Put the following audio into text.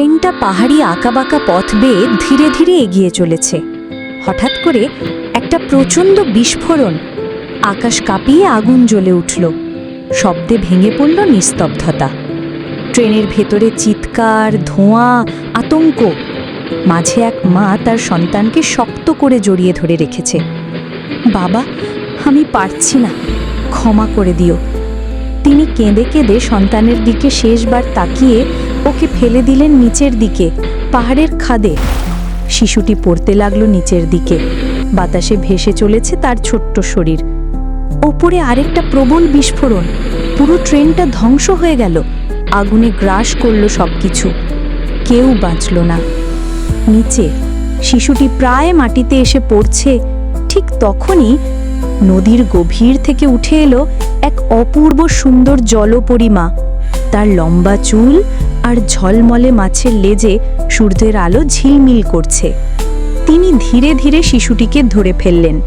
ট্রেনটা পাহাড়ি আঁকাবাঁকা পথ বেয়ে ধীরে ধীরে এগিয়ে চলেছে। হঠাৎ করে একটা প্রচণ্ড বিস্ফোরণ। আকাশ কাঁপিয়ে আগুন জ্বলে উঠল। শব্দে ভেঙে পড়ল নিস্তব্ধতা। ট্রেনের ভেতরে চিৎকার, ধোঁয়া, আতঙ্ক। মাঝে এক মা তার সন্তানকে শক্ত করে জড়িয়ে ধরে রেখেছে। বাবা, আমি পারছি না। ক্ষমা করে দিও। তিনি কেঁদে কেঁদে সন্তানের দিকে শেষবার তাকিয়ে ওকে ফেলে দিলেন নিচের দিকে, পাহাড়ের খাদে। শিশুটি পড়তে লাগল নিচের দিকে। বাতাসে ভেসে চলেছে তার ছোট্ট শরীর। ওপরে আরেকটা প্রবল বিস্ফোরণ। পুরো ট্রেনটা ধ্বংস হয়ে গেল। আগুনে গ্রাস করল সবকিছু। কেউ বাঁচল না। নিচে, শিশুটি প্রায় মাটিতে এসে পড়ছে। ঠিক তখনই নদীর গভীর থেকে উঠে এলো এক অপূর্ব সুন্দর জলপরিমা। তার লম্বা চুল আর ঝলমলে মাছের লেজে সূর্যের আলো ঝিলমিল করছে। তিনি ধীরে ধীরে শিশুটিকে ধরে ফেললেন।